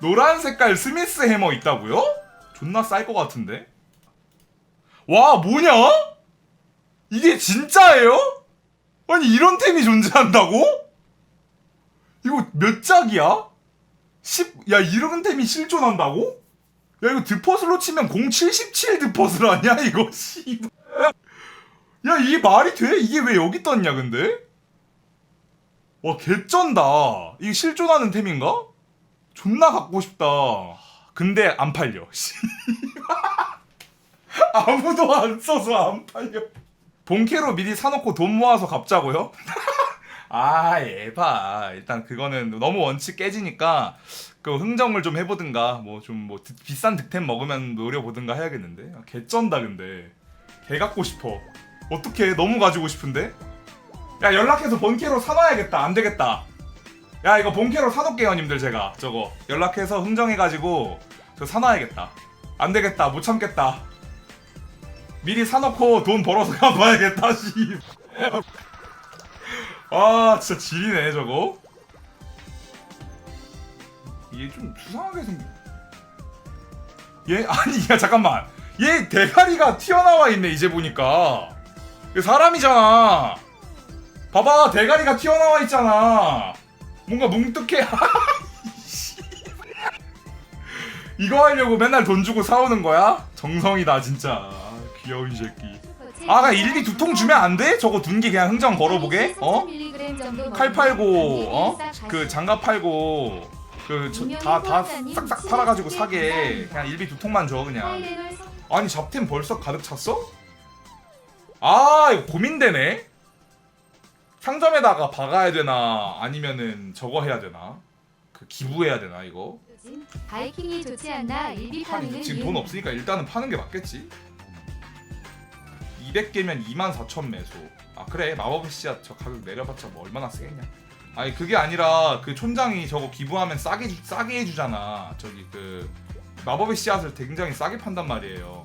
노란 색깔 스미스 해머 있다고요? 존나 쌀 것 같은데? 와 뭐냐? 이게 진짜예요? 아니 이런 템이 존재한다고? 이거 몇 짝이야? 10, 야 이런 템이 실존한다고? 야 이거 드퍼슬로 치면 077 드퍼슬 아니야 이거 씨. 야 이게 말이 돼? 이게 왜 여기 떴냐 근데? 와 개쩐다 이게 실존하는 템인가? 존나 갖고 싶다. 근데 안 팔려. 씨. 아무도 안 써서 안 팔려. 본캐로 미리 사놓고 돈 모아서 갚자고요? 아 에바. 일단 그거는 너무 원칙 깨지니까 그 흥정을 좀 해보든가 뭐 좀뭐 비싼 득템 먹으면 노려보든가 해야겠는데. 아, 개쩐다 근데. 개 갖고 싶어. 어떻게 너무 가지고 싶은데? 야 연락해서 본캐로 사놔야겠다. 안 되겠다 야 이거 본캐로 사놓을게요 님들 제가. 저거. 연락해서 흥정해가지고 저 사놔야겠다. 안 되겠다. 못 참겠다. 미리 사놓고 돈 벌어서 갚아야겠다 씨. 아 진짜 지리네 저거. 얘 좀 수상하게 생긴 얘 아니 야 잠깐만. 얘 대가리가 튀어나와 있네 이제 보니까. 얘 사람이잖아. 봐봐 대가리가 튀어나와 있잖아 뭔가 뭉뚝해 이거 하려고 맨날 돈 주고 사오는 거야? 정성이다 진짜 아, 귀여운 새끼 아가 일비 두통 주면 안 돼? 저거 둔기 그냥 흥정 걸어보게? 어? 칼 팔고 어? 그 장갑 팔고 그다다 싹싹 팔아가지고 사게 그냥 일비 두 통만 줘 그냥 아니 잡템 벌써 가득 찼어? 아 이거 고민되네 상점에다가 박아야 되나 아니면은 저거 해야 되나? 그 기부해야 되나 이거? 바이킹이 좋지 않나 일비 파는 아니 지금 돈 없으니까 일단은 파는 게 맞겠지? 200개면 24,000 매소. 아 그래. 마법의 씨앗 저 가격 내려봤자 뭐 얼마나 쓰겠냐. 아니 그게 아니라 그 촌장이 저거 기부하면 싸게 주, 싸게 해주잖아. 저기 그 마법의 씨앗을 굉장히 싸게 판단 말이에요.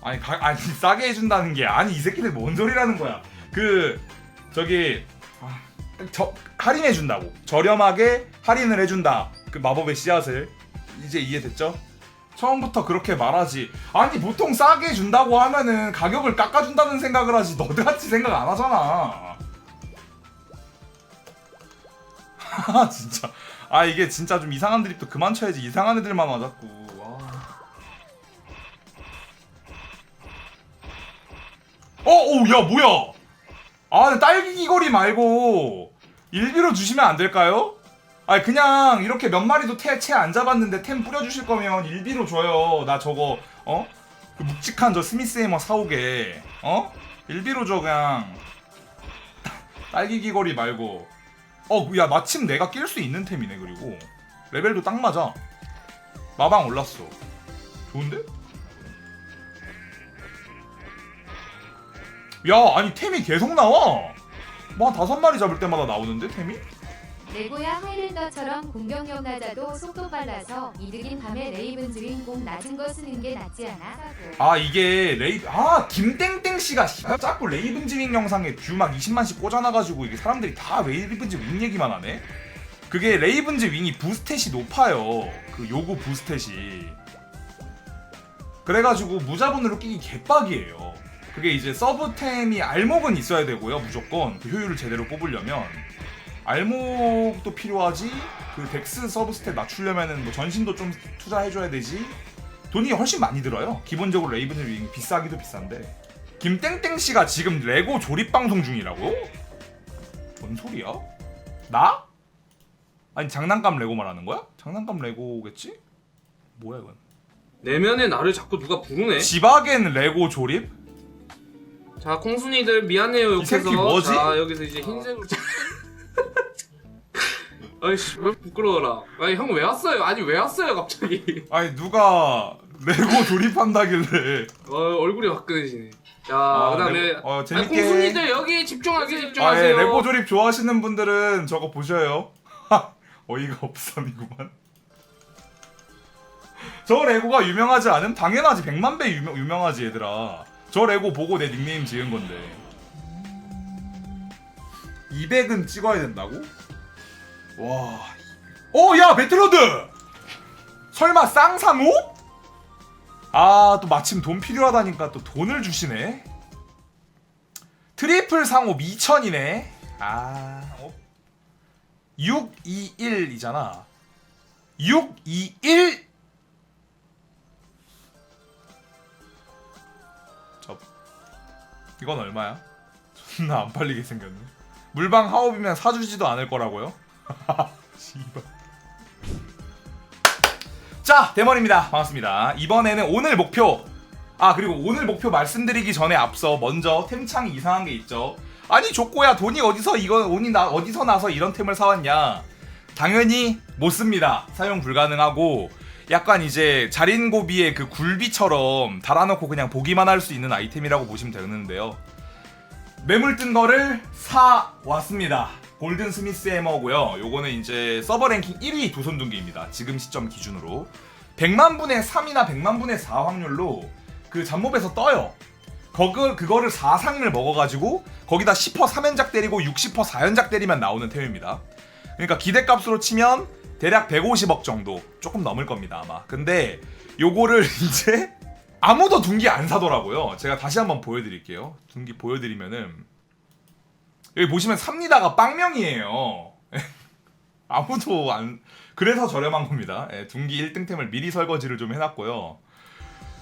아니 가, 아니 싸게 해준다는 게 아니 이 새끼들 뭔 소리라는 거야. 그 저기 아, 저 할인해 준다고. 저렴하게 할인을 해준다. 그 마법의 씨앗을. 이제 이해됐죠? 처음부터 그렇게 말하지. 아니 보통 싸게 준다고 하면은 가격을 깎아준다는 생각을 하지. 너들같이 생각 안 하잖아. 아 진짜. 아 이게 진짜 좀 이상한 드립도 그만 쳐야지. 이상한 애들만 와 자꾸 와. 어, 오, 야, 뭐야? 아, 근데 딸기 귀걸이 말고 일비로 주시면 안 될까요? 아니 그냥 이렇게 몇 마리도 채 안 잡았는데 템 뿌려주실 거면 일비로 줘요. 나 저거 어? 그 묵직한 저 스미스 해머 사오게 어? 일비로 줘 그냥 딸기 귀걸이 말고 어 야 마침 내가 낄 수 있는 템이네 그리고 레벨도 딱 맞아 마방 올랐어 좋은데? 야 아니 템이 계속 나와 뭐 한 다섯 마리 잡을 때마다 나오는데 템이? 레고야 하이랜더처럼 공격력 낮아도 속도 빨라서 이득인 밤에 레이븐 주인공 낮은 거 쓰는 게 낫지 않아? 아 이게 레이 아 김땡땡 씨가 씨, 자꾸 레이븐즈 윙 영상에 뷰 막 20만씩 꽂아놔가지고 이게 사람들이 다 레이븐즈 윙 얘기만 하네. 그게 레이븐즈 윙이 부스탯이 높아요. 그 요구 부스탯이. 그래가지고 무자본으로 끼기 개빡이에요. 그게 이제 서브템이 알목은 있어야 되고요 무조건 그 효율을 제대로 뽑으려면 알목도 필요하지 그 덱스 서브 스탯 낮추려면은 뭐 전신도 좀 투자해줘야 되지 돈이 훨씬 많이 들어요. 기본적으로 레이븐을 윙 비싸기도 비싼데. 김땡땡 씨가 지금 레고 조립 방송 중이라고? 뭔 소리야? 나? 아니 장난감 레고 말하는 거야? 장난감 레고겠지? 뭐야 이건? 내면에 나를 자꾸 누가 부르네. 지바겐 레고 조립? 자 콩순이들 미안해요. 새끼 뭐지? 자 여기서 이제 흰색으로. 아이씨 왜 부끄러워라. 아니 형 왜 왔어요? 아니 왜 왔어요 갑자기? 아니 누가 레고 조립한다길래? 어 얼굴이 화끈해지네. 자 아, 그다음에 레고- 어, 아니, 재밌게. 콩순이들 여기 집중하게 아 집중하세요. 예, 레고 조립 좋아하시는 분들은 저거 보셔요. 어이가 없삼이구만. 저 레고가 유명하지 않음? 당연하지. 100만 배 유명, 유명하지 얘들아. 저 레고 보고 내 닉네임 지은 건데. 200은 찍어야 된다고? 와. 어, 야, 배틀로드! 설마 쌍상호? 아 또 마침 돈 필요하다니까 또 돈을 주시네 트리플 상호 2000이네 아 어? 621이잖아 621 이건 얼마야? 존나 안 팔리게 생겼네. 물방 하옵이면 사주지도 않을 거라고요? 씨발. 자 대머리입니다. 반갑습니다. 이번에는 오늘 목표. 아 그리고 오늘 목표 말씀드리기 전에 앞서 먼저 템창이 이상한 게 있죠. 아니 조꼬야 돈이 어디서 이거 돈이 나 어디서 나서 이런 템을 사왔냐? 당연히 못 씁니다. 사용 불가능하고 약간 이제 자린고비의 그 굴비처럼 달아놓고 그냥 보기만 할 수 있는 아이템이라고 보시면 되는데요 매물 뜬 거를 사 왔습니다. 골든 스미스 해머고요. 요거는 이제 서버 랭킹 1위 도선둥기입니다. 지금 시점 기준으로 100만 분의 3이나 100만 분의 4 확률로 그 잡몹에서 떠요. 그거 그거를 4상을 먹어가지고 거기다 10% 3연작 때리고 60% 4연작 때리면 나오는 템입니다. 그러니까 기대값으로 치면 대략 150억 정도 조금 넘을 겁니다 아마. 근데 요거를 이제 아무도 둔기 안 사더라고요. 제가 다시 한번 보여드릴게요. 둔기 보여드리면은 여기 보시면 삽니다가 빵명이에요. 아무도 안 그래서 저렴한 겁니다. 예, 둔기 1등템을 미리 설거지를 좀 해놨고요.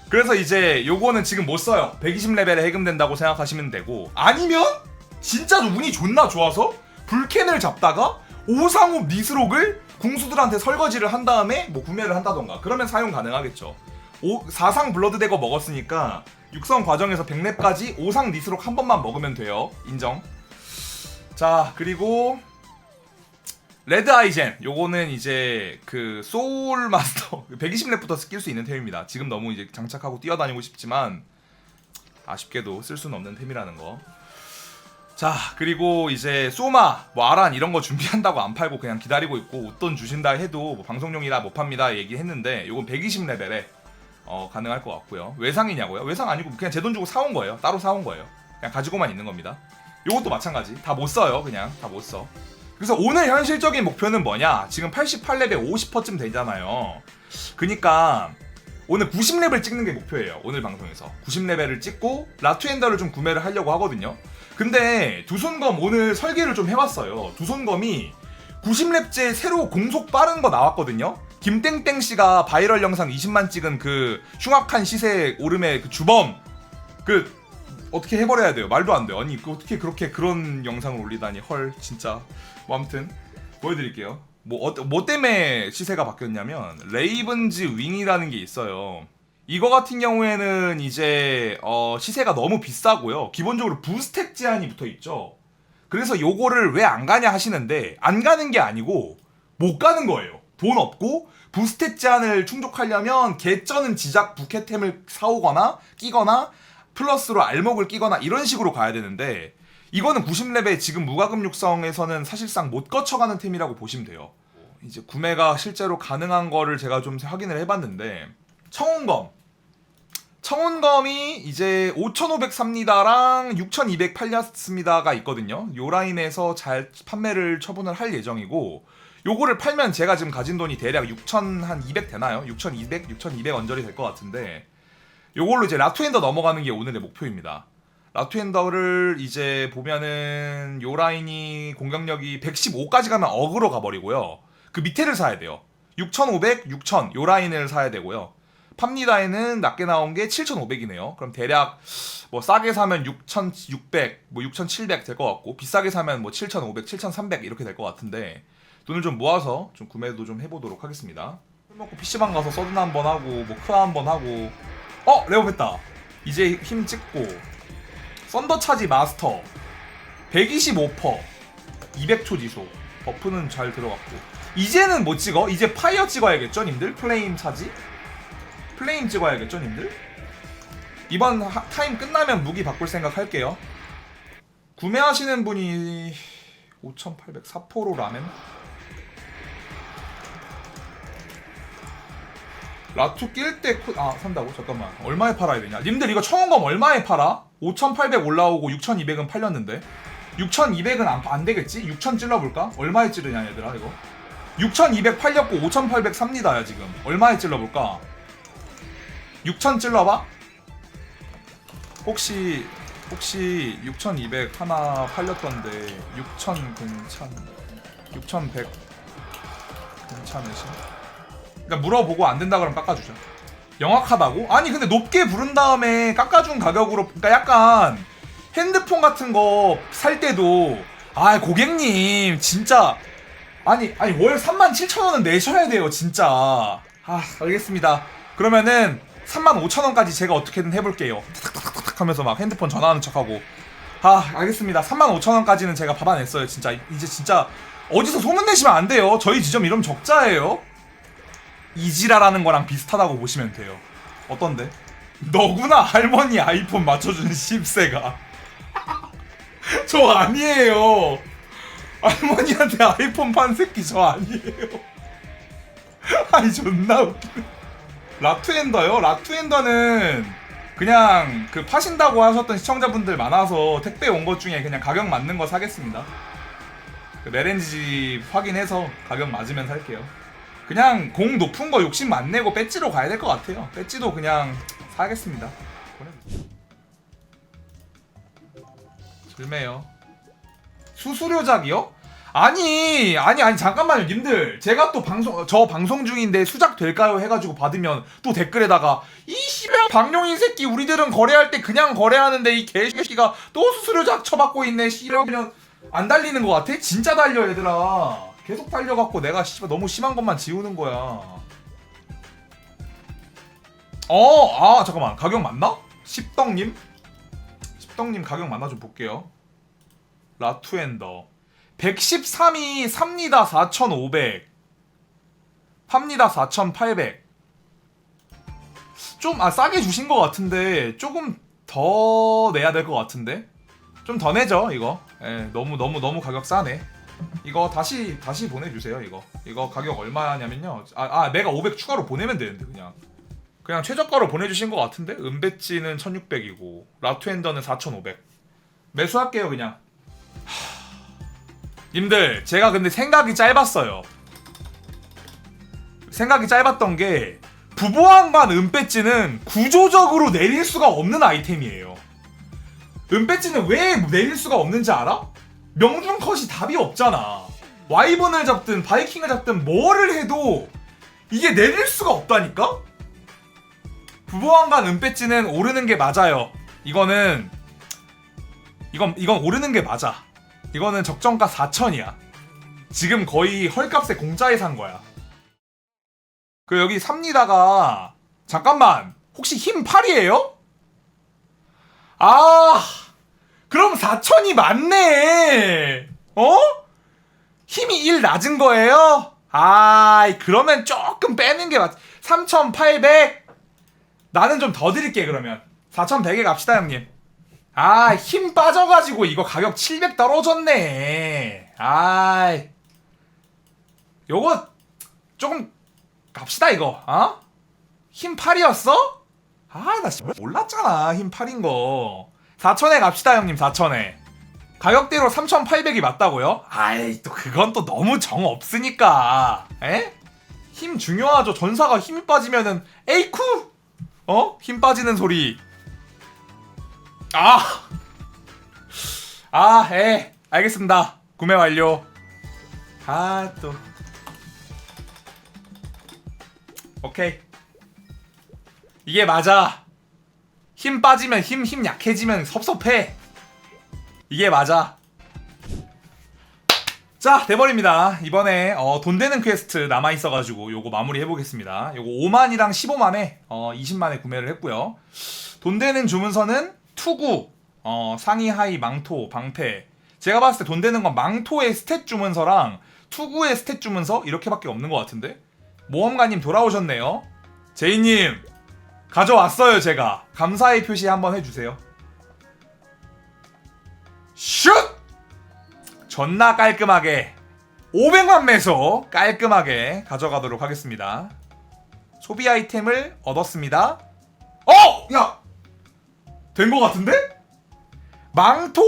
그래서 이제 요거는 지금 못 써요. 120레벨에 해금된다고 생각하시면 되고 아니면 진짜 운이 존나 좋아서 불캔을 잡다가 오상욱 니스록을 궁수들한테 설거지를 한 다음에 뭐 구매를 한다던가 그러면 사용 가능하겠죠. 오, 4상 블러드 대거 먹었으니까 육성 과정에서 100렙까지 5상 니스록 한 번만 먹으면 돼요. 인정. 자, 그리고 레드 아이젠 요거는 이제 그 소울 마스터 120렙부터 스킬 수 있는 템입니다. 지금 너무 이제 장착하고 뛰어다니고 싶지만 아쉽게도 쓸 수는 없는 템이라는 거. 자 그리고 이제 소마 뭐 아란 이런 거 준비한다고 안 팔고 그냥 기다리고 있고 웃돈 주신다 해도 뭐 방송용이라 못 팝니다 얘기했는데 요건 120레벨에 어, 가능할 것 같고요. 외상이냐고요? 외상 아니고 그냥 제 돈 주고 사온 거예요. 따로 사온 거예요. 그냥 가지고만 있는 겁니다. 요것도 마찬가지. 다 못 써요. 그냥 다 못 써. 그래서 오늘 현실적인 목표는 뭐냐? 지금 88레벨 50%쯤 되잖아요. 그니까 오늘 90레벨 찍는 게 목표예요. 오늘 방송에서 90레벨을 찍고 라투엔더를 좀 구매를 하려고 하거든요. 근데 두손검 오늘 설계를 좀 해봤어요. 두손검이 90렙째 새로 공속 빠른 거 나왔거든요. 김땡땡 씨가 바이럴 영상 20만 찍은 그 흉악한 시세 오름의 그 주범 그 어떻게 해버려야 돼요? 말도 안 돼요. 아니 그 어떻게 그렇게 그런 영상을 올리다니 헐 진짜 뭐 아무튼 보여드릴게요. 뭐, 어, 뭐 때문에 시세가 바뀌었냐면 레이븐즈 윙이라는 게 있어요. 이거 같은 경우에는 이제 어, 시세가 너무 비싸고요. 기본적으로 부스택 제한이 붙어 있죠. 그래서 요거를 왜 안 가냐 하시는데 안 가는 게 아니고 못 가는 거예요. 돈 없고 부스택 제한을 충족하려면 개쩌는 지작 부캐템을 사오거나 끼거나 플러스로 알목을 끼거나 이런 식으로 가야 되는데 이거는 90레벨 지금 무과금 육성에서는 사실상 못 거쳐가는 템이라고 보시면 돼요. 이제 구매가 실제로 가능한 거를 제가 좀 확인을 해봤는데 청운검 청운검이 이제 5,500 삽니다랑 6,200 팔렸습니다가 있거든요. 요 라인에서 잘 판매를 처분을 할 예정이고 요거를 팔면 제가 지금 가진 돈이 대략 6,200 되나요? 6,200, 6,200 언저리 될 것 같은데 요걸로 이제 라투엔더 넘어가는 게 오늘의 목표입니다. 라투엔더를 이제 보면은 요 라인이 공격력이 115까지 가면 어그로 가버리고요. 그 밑에를 사야 돼요. 6,500, 6,000 요 라인을 사야 되고요. 팝니다에는 낮게 나온 게 7,500이네요. 그럼 대략 뭐 싸게 사면 6,600, 뭐 6,700 될 것 같고 비싸게 사면 뭐 7,500, 7,300 이렇게 될 것 같은데 돈을 좀 모아서 좀 구매도 좀 해보도록 하겠습니다. 술 먹고 PC방 가서 서든 한번 하고 뭐 크아 한번 하고 어 레오했다. 이제 힘 찍고 썬더 차지 마스터 125% 200초 지속 버프는 잘 들어갔고 이제는 뭐 찍어? 이제 파이어 찍어야겠죠 님들? 플레임 차지? 플레임 찍어야겠죠 님들? 이번 하- 타임 끝나면 무기 바꿀 생각 할게요 구매하시는 분이 5,800 사포로 라멘 라투 낄때아 산다고? 잠깐만 얼마에 팔아야 되냐 님들 이거 청원검 얼마에 팔아? 5,800 올라오고 6,200은 팔렸는데 6,200은 안, 안 되겠지? 6,000 찔러볼까? 얼마에 찌르냐 얘들아 이거 6200 팔렸고 5800 삽니다 지금 얼마에 찔러볼까 6000 찔러봐. 혹시 혹시 6200 하나 팔렸던데 6000 괜찮 6100 괜찮으시 그러니까 물어보고 안 된다 그러면 깎아주죠 영악하다고? 아니 근데 높게 부른 다음에 깎아준 가격으로 그러니까 약간 핸드폰 같은 거 살 때도 아 고객님 진짜 아니 아니 월 3만 7천 원은 내셔야 돼요 진짜. 아 알겠습니다. 그러면은 3만 5천 원까지 제가 어떻게든 해볼게요. 탁탁탁탁 하면서 막 핸드폰 전화하는 척하고. 아 알겠습니다. 3만 5천 원까지는 제가 받아냈어요 진짜. 이제 진짜 어디서 소문내시면 안 돼요. 저희 지점 이름 적자예요. 이지라라는 거랑 비슷하다고 보시면 돼요. 어떤데? 너구나 할머니 아이폰 맞춰준 10세가. 저 아니에요. 할머니한테 아이폰 판 새끼 저 아니에요. 아니 존나 웃기네 라투엔더요? 라투엔더는 그냥 그 파신다고 하셨던 시청자분들 많아서 택배 온 것 중에 그냥 가격 맞는 거 사겠습니다 그 메렌지 확인해서 가격 맞으면 살게요 그냥 공 높은 거 욕심 안 내고 배지로 가야 될 것 같아요 배지도 그냥 사겠습니다 보내주세요. 불매요 수수료작이요? 아니 아니 아니 잠깐만요 님들. 제가 또 방송 저 방송 중인데 수작 될까요? 해가지고 받으면 또 댓글에다가 이 씨발 방용인 새끼 우리들은 거래할 때 그냥 거래하는데 이 개새끼가 또 수수료작 쳐받고 있네 씨발. 그냥 안 달리는 것 같아? 진짜 달려 얘들아. 계속 달려갖고 내가 씨발 너무 심한 것만 지우는 거야. 어아 잠깐만. 가격 맞나? 십덕님? 십덕님 가격 맞나 좀 볼게요. 라투엔더 113이 삽니다 4,500 팝니다 4,800 좀 아 싸게 주신 것 같은데 조금 더 내야 될 것 같은데? 좀 더 내죠 이거. 예, 너무 너무 너무 가격 싸네. 이거 다시 다시 보내주세요 이거. 이거 가격 얼마냐면요. 아, 아 내가 500 추가로 보내면 되는데 그냥. 그냥 최저가로 보내주신 것 같은데? 은배지는 1600이고 라투엔더는 4500 매수할게요 그냥 님들 제가 근데 생각이 짧았어요. 생각이 짧았던 게 부보안관 은배지는 구조적으로 내릴 수가 없는 아이템이에요. 은배지는 왜 내릴 수가 없는지 알아? 명중 컷이 답이 없잖아. 와이번을 잡든 바이킹을 잡든 뭐를 해도 이게 내릴 수가 없다니까? 부보안관 은배지는 오르는 게 맞아요. 이거는 이건 이건 오르는 게 맞아 이거는 적정가 4천이야. 지금 거의 헐값에 공짜에 산 거야. 그 여기 삽니다가 잠깐만 혹시 힘 8이에요? 아 그럼 4천이 맞네. 어? 힘이 1 낮은 거예요? 아 그러면 조금 빼는 게 맞. 3,800. 나는 좀 더 드릴게 그러면 4,100에 갑시다 형님. 아, 힘 빠져가지고 이거 가격 700 떨어졌네. 아, 요거 조금 갑시다 이거. 어? 힘 8이었어? 아, 나 몰랐잖아. 힘 8인 거. 4천에 갑시다 형님. 4천에. 가격대로 3,800이 맞다고요? 아이, 또 그건 또 너무 정 없으니까. 에? 힘 중요하죠. 전사가 힘이 빠지면은 에이쿠. 어? 힘 빠지는 소리. 아! 아, 예. 알겠습니다. 구매 완료. 아, 또. 오케이. 이게 맞아. 힘 빠지면 힘, 힘 약해지면 섭섭해. 이게 맞아. 자, 돼버립니다. 이번에 어, 돈 되는 퀘스트 남아있어가지고 요거 마무리 해보겠습니다. 요거 5만이랑 15만에 어, 20만에 구매를 했고요. 돈 되는 주문서는 투구, 어, 상의 하의 망토, 방패. 제가 봤을 때 돈 되는 건 망토의 스탯 주문서랑 투구의 스탯 주문서 이렇게밖에 없는 것 같은데. 모험가님 돌아오셨네요. 제이님 가져왔어요 제가. 감사의 표시 한번 해주세요. 슛! 존나 깔끔하게 500만 매소 깔끔하게 가져가도록 하겠습니다. 소비 아이템을 얻었습니다. 어! 야! 된 거 같은데? 망토?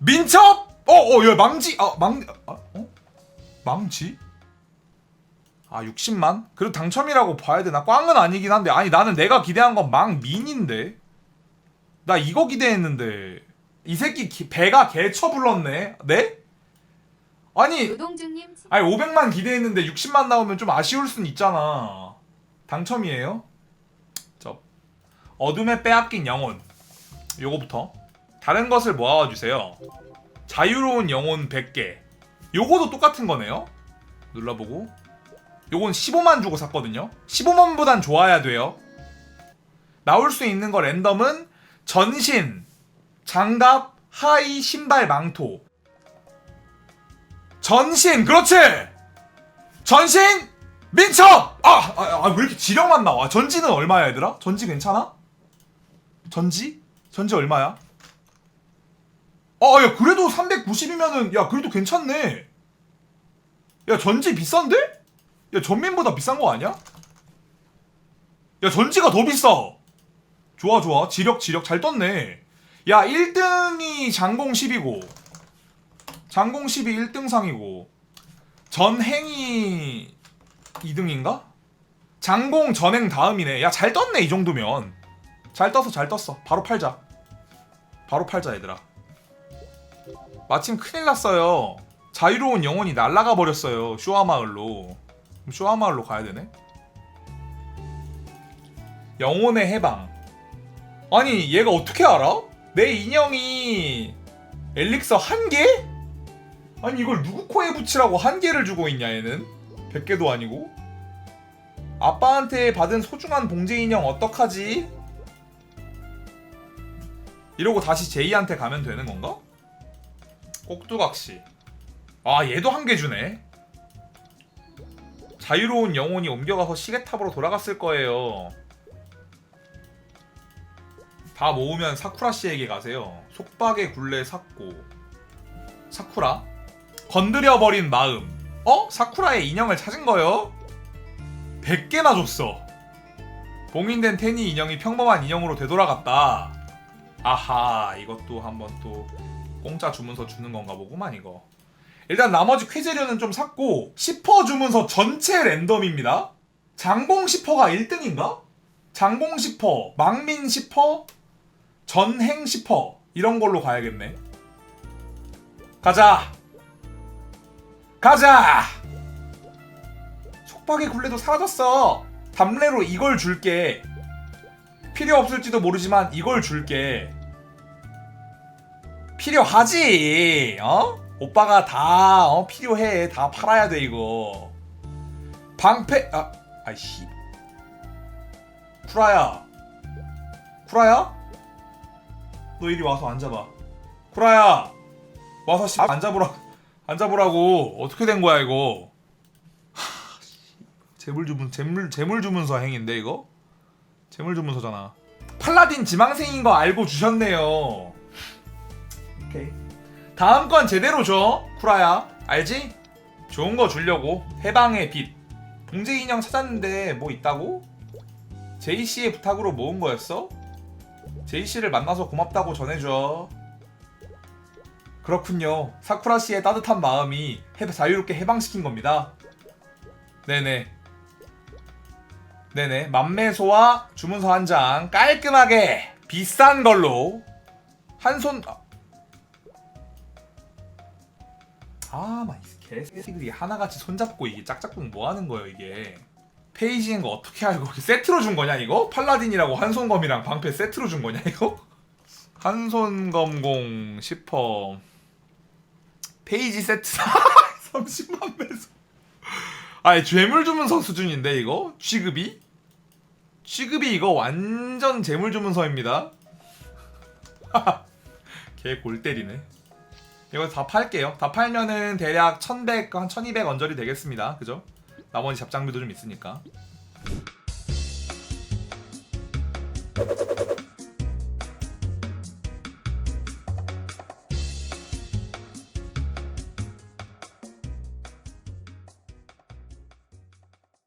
민첩? 어, 어, 야, 망지. 아, 망, 아, 어? 망지? 아 60만? 그래도 당첨이라고 봐야 되나? 꽝은 아니긴 한데 아니 나는 내가 기대한 건 망 민인데 나 이거 기대했는데 이 새끼 기- 배가 개쳐 불렀네 네? 아니 아니 500만 기대했는데 60만 나오면 좀 아쉬울 순 있잖아 당첨이에요? 저 어둠에 빼앗긴 영혼 요거부터. 다른 것을 모아와 주세요. 자유로운 영혼 100개. 요거도 똑같은 거네요. 눌러보고. 요건 15만 주고 샀거든요. 15만보단 좋아야 돼요. 나올 수 있는 거 랜덤은 전신 장갑 하이 신발 망토. 전신 그렇지! 전신 민첩! 아아왜 이렇게 지령만 나와? 전지는 얼마야 얘들아? 전지 괜찮아? 전지 전지 얼마야? 아 야 그래도 390이면은 야 그래도 괜찮네. 야 전지 비싼데? 야 전민보다 비싼 거 아니야? 야 전지가 더 비싸. 좋아 좋아. 지력 지력 잘 떴네. 야 1등이 장공 10이고 장공 10이 1등상이고 전행이 2등인가? 장공 전행 다음이네. 야 잘 떴네 이 정도면. 잘 떴어 잘 떴어. 바로 팔자 바로 팔자 얘들아. 마침 큰일 났어요. 자유로운 영혼이 날아가 버렸어요 쇼아마을로. 그럼 쇼아마을로 가야 되네? 영혼의 해방. 아니 얘가 어떻게 알아? 내 인형이 엘릭서 한 개? 아니 이걸 누구 코에 붙이라고 한 개를 주고 있냐 얘는? 100개도 아니고. 아빠한테 받은 소중한 봉제 인형 어떡하지? 이러고 다시 제이한테 가면 되는 건가? 꼭두각시. 아 얘도 한 개 주네. 자유로운 영혼이 옮겨가서 시계탑으로 돌아갔을 거예요. 다 모으면 사쿠라 씨에게 가세요. 속박의 굴레 삭고. 사쿠라? 건드려버린 마음. 어? 사쿠라의 인형을 찾은 거요? 100개나 줬어. 봉인된 테니 인형이 평범한 인형으로 되돌아갔다 아하 이것도 한번 또 공짜 주문서 주는 건가 보구만 이거. 일단 나머지 퀴즈류는 좀 샀고 10퍼 주문서 전체 랜덤입니다. 장공 10퍼가 1등인가? 장공 10퍼 망민 10퍼 전행 10퍼 이런 걸로 가야겠네. 가자. 가자. 속박의 굴레도 사라졌어. 담례로 이걸 줄게. 필요 없을지도 모르지만 이걸 줄게 필요하지. 어? 오빠가 다 어, 필요해. 다 팔아야 돼 이거. 방패 아 아이씨. 쿠라야. 쿠라야? 너 이리 와서 앉아봐. 쿠라야 와서 씨 앉아보라 앉아보라고. 어떻게 된 거야 이거? 하, 씨. 재물 주문 재물 재물 주문서 행인데 이거? 재물 주문서잖아. 팔라딘 지망생인 거 알고 주셨네요 오케이 다음 건 제대로 줘 쿠라야 알지 좋은 거 주려고 해방의 빛 봉제 인형 찾았는데 뭐 있다고 제이 씨의 부탁으로 모은 거였어 제이 씨를 만나서 고맙다고 전해줘. 그렇군요. 사쿠라 씨의 따뜻한 마음이 해, 자유롭게 해방시킨 겁니다. 네네. 네네. 맘매소와 주문서 한 장 깔끔하게 비싼 걸로 한 손. 아, 아, 막 개새끼들이 하나같이 손잡고 이게 짝짝꿍 뭐 하는 거예요 이게. 페이지인 거 어떻게 알고 세트로 준 거냐 이거? 팔라딘이라고 한손검이랑 방패 세트로 준 거냐 이거? 한손검공 10퍼 페이지 세트 30만 배속 아니 죄물 주문서 수준인데 이거? 취급이? 취급이 이거 완전 재물 주문서입니다 개골 때리네 이거 다 팔게요. 다 팔면은 대략 1100, 한 1200 언저리 되겠습니다. 그죠? 나머지 잡장비도 좀 있으니까